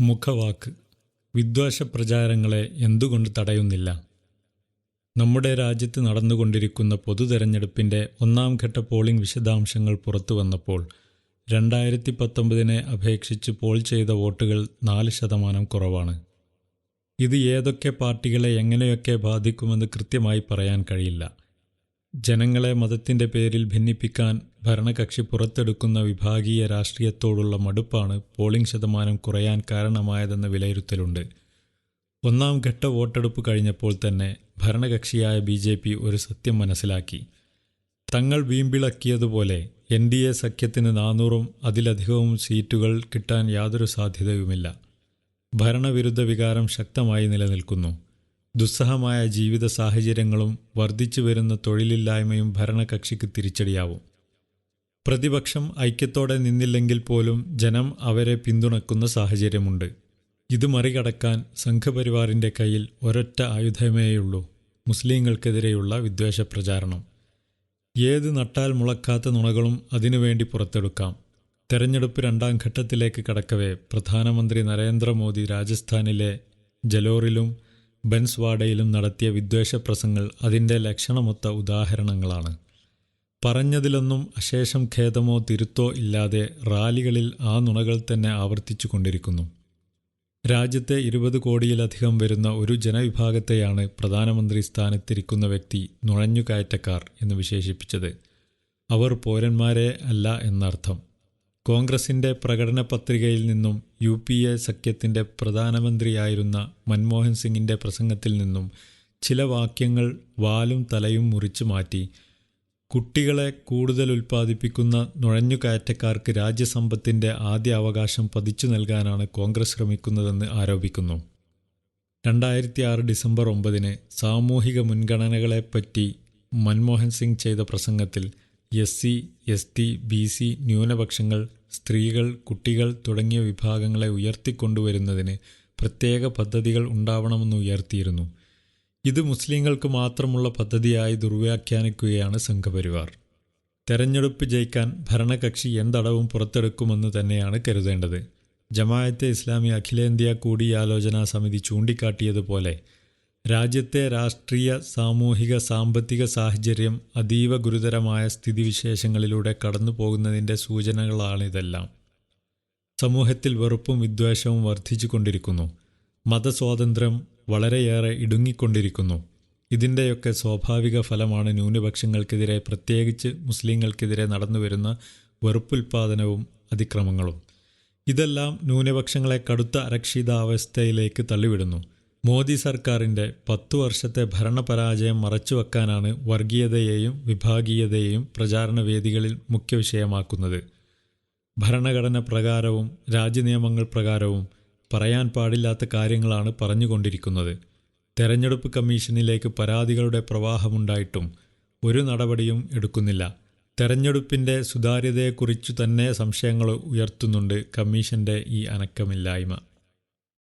മുഖവാക്ക്. വിദ്വേഷ പ്രചാരങ്ങളെ എന്തുകൊണ്ട് തടയുന്നില്ല? നമ്മുടെ രാജ്യത്ത് നടന്നുകൊണ്ടിരിക്കുന്ന പൊതുതെരഞ്ഞെടുപ്പിന്റെ ഒന്നാം ഘട്ട പോളിംഗ് വിശദാംശങ്ങൾ പുറത്തു വന്നപ്പോൾ രണ്ടായിരത്തി പത്തൊമ്പതിനെ അപേക്ഷിച്ച് പോൾ ചെയ്ത വോട്ടുകൾ നാല് ശതമാനം കുറവാണ്. ഇത് ഏതൊക്കെ പാർട്ടികളെ എങ്ങനെയൊക്കെ ബാധിക്കുമെന്ന് കൃത്യമായി പറയാൻ കഴിയില്ല. ജനങ്ങളെ മതത്തിന്റെ പേരിൽ ഭിന്നിപ്പിക്കാൻ ഭരണകക്ഷി പുറത്തെടുക്കുന്ന വിഭാഗീയ രാഷ്ട്രീയത്തോടുള്ള മടുപ്പാണ് പോളിംഗ് ശതമാനം കുറയാൻ കാരണമായതെന്ന വിലയിരുത്തലുണ്ട്. ഒന്നാം ഘട്ട വോട്ടെടുപ്പ് കഴിഞ്ഞപ്പോൾ തന്നെ ഭരണകക്ഷിയായ ബി ജെ പി ഒരു സത്യം മനസ്സിലാക്കി. തങ്ങൾ വീമ്പിളക്കിയതുപോലെ എൻ ഡി എ സഖ്യത്തിന് നാനൂറും അതിലധികവും സീറ്റുകൾ കിട്ടാൻ യാതൊരു സാധ്യതയുമില്ല. ഭരണവിരുദ്ധ വികാരം ശക്തമായി നിലനിൽക്കുന്നു. ദുസ്സഹമായ ജീവിത സാഹചര്യങ്ങളും വർദ്ധിച്ചു വരുന്ന തൊഴിലില്ലായ്മയും ഭരണകക്ഷിക്ക് തിരിച്ചടിയാവും. പ്രതിപക്ഷം ഐക്യത്തോടെ നിന്നില്ലെങ്കിൽ പോലും ജനം അവരെ പിന്തുണക്കുന്ന സാഹചര്യമുണ്ട്. ഇത് മറികടക്കാൻ സംഘപരിവാറിന്റെ കയ്യിൽ ഒരൊറ്റ ആയുധമേയുള്ളൂ മുസ്ലിങ്ങൾക്കെതിരെയുള്ള വിദ്വേഷ പ്രചാരണം. ഏത് നട്ടാൽ മുളക്കാത്ത നുണകളും അതിനുവേണ്ടി പുറത്തെടുക്കാം. തെരഞ്ഞെടുപ്പ് രണ്ടാം ഘട്ടത്തിലേക്ക് കടക്കവേ പ്രധാനമന്ത്രി നരേന്ദ്രമോദി രാജസ്ഥാനിലെ ജലോറിലും ബൻസ്വാഡയിലും നടത്തിയ വിദ്വേഷ പ്രസംഗങ്ങൾ അതിന്റെ ലക്ഷണമൊത്ത ഉദാഹരണങ്ങളാണ്. പറഞ്ഞതിലൊന്നും അശേഷം ഖേദമോ തിരുത്തോ ഇല്ലാതെ റാലികളിൽ ആ നുണകൾ തന്നെ ആവർത്തിച്ചു കൊണ്ടിരിക്കുന്നു. രാജ്യത്തെ ഇരുപത് കോടിയിലധികം വരുന്ന ഒരു ജനവിഭാഗത്തെയാണ് പ്രധാനമന്ത്രി സ്ഥാനത്തിരിക്കുന്ന വ്യക്തി നുഴഞ്ഞുകയറ്റക്കാർ എന്ന് വിശേഷിപ്പിച്ചത്. അവർ പൗരന്മാരെ അല്ല എന്നർത്ഥം. കോൺഗ്രസിന്റെ പ്രകടന പത്രികയിൽ നിന്നും യു പി എ സഖ്യത്തിന്റെ പ്രധാനമന്ത്രിയായിരുന്ന മൻമോഹൻ സിംഗിന്റെ പ്രസംഗത്തിൽ നിന്നും ചില വാക്യങ്ങൾ വാലും തലയും മുറിച്ചു മാറ്റി. കുട്ടികളെ കൂടുതൽ ഉൽപ്പാദിപ്പിക്കുന്ന നുഴഞ്ഞുകയറ്റക്കാർക്ക് രാജ്യസമ്പത്തിന്റെ ആദ്യ അവകാശം പതിച്ചു നൽകാനാണ് കോൺഗ്രസ് ശ്രമിക്കുന്നതെന്ന് ആരോപിക്കുന്നു. രണ്ടായിരത്തി ആറ് ഡിസംബർ ഒമ്പതിന് സാമൂഹിക മുൻഗണനകളെപ്പറ്റി മൻമോഹൻ സിംഗ് ചെയ്ത പ്രസംഗത്തിൽ S C S T B C ന്യൂനപക്ഷങ്ങൾ സ്ത്രീകൾ കുട്ടികൾ തുടങ്ങിയ വിഭാഗങ്ങളെ ഉയർത്തിക്കൊണ്ടുവരുന്നതിന് പ്രത്യേക പദ്ധതികൾ ഉണ്ടാവണമെന്ന് ഉയർത്തിയിരുന്നു. ഇത് മുസ്ലിങ്ങൾക്ക് മാത്രമുള്ള പദ്ധതിയായി ദുർവ്യാഖ്യാനിക്കുകയാണ് സംഘപരിവാർ. തെരഞ്ഞെടുപ്പ് ജയിക്കാൻ ഭരണകക്ഷി എന്തടവും പുറത്തെടുക്കുമെന്ന് തന്നെയാണ് കരുതേണ്ടത്. ജമായത്തെ ഇസ്ലാമി അഖിലേന്ത്യാ കൂടിയാലോചനാ സമിതി ചൂണ്ടിക്കാട്ടിയതുപോലെ രാജ്യത്തെ രാഷ്ട്രീയ സാമൂഹിക സാമ്പത്തിക സാഹചര്യം അതീവ ഗുരുതരമായ സ്ഥിതിവിശേഷങ്ങളിലൂടെ കടന്നു പോകുന്നതിന്റെ സൂചനകളാണിതെല്ലാം. സമൂഹത്തിൽ വെറുപ്പും വിദ്വേഷവും വർദ്ധിച്ചു കൊണ്ടിരിക്കുന്നു മതസ്വാതന്ത്ര്യം വളരെയേറെ ഇടുങ്ങിക്കൊണ്ടിരിക്കുന്നു. ഇതിന്റെയൊക്കെ സ്വാഭാവിക ഫലമാണ് ന്യൂനപക്ഷങ്ങൾക്കെതിരെ പ്രത്യേകിച്ച് മുസ്ലിങ്ങൾക്കെതിരെ നടന്നുവരുന്ന വെറുപ്പുൽപാദനവും അതിക്രമങ്ങളും. ഇതെല്ലാം ന്യൂനപക്ഷങ്ങളെ കടുത്ത അരക്ഷിതാവസ്ഥയിലേക്ക് തള്ളിവിടുന്നു. മോദി സർക്കാരിന്റെ പത്തു വർഷത്തെ ഭരണപരാജയം മറച്ചുവെക്കാനാണ് വർഗീയതയെയും വിഭാഗീയതയെയും പ്രചാരണ വേദികളിൽ മുഖ്യ വിഷയമാക്കുന്നത് ഭരണഘടന പ്രകാരവും രാജ്യനിയമങ്ങൾ പ്രകാരവും പറയാൻ പാടില്ലാത്ത കാര്യങ്ങളാണ് പറഞ്ഞുകൊണ്ടിരിക്കുന്നത്. തെരഞ്ഞെടുപ്പ് കമ്മീഷനിലേക്ക് പരാതികളുടെ പ്രവാഹമുണ്ടായിട്ടും ഒരു നടപടിയും എടുക്കുന്നില്ല. തെരഞ്ഞെടുപ്പിന്റെ സുതാര്യതയെക്കുറിച്ചു തന്നെ സംശയങ്ങൾ ഉയർത്തുന്നുണ്ട് കമ്മീഷന്റെ ഈ അനക്കമില്ലായ്മ.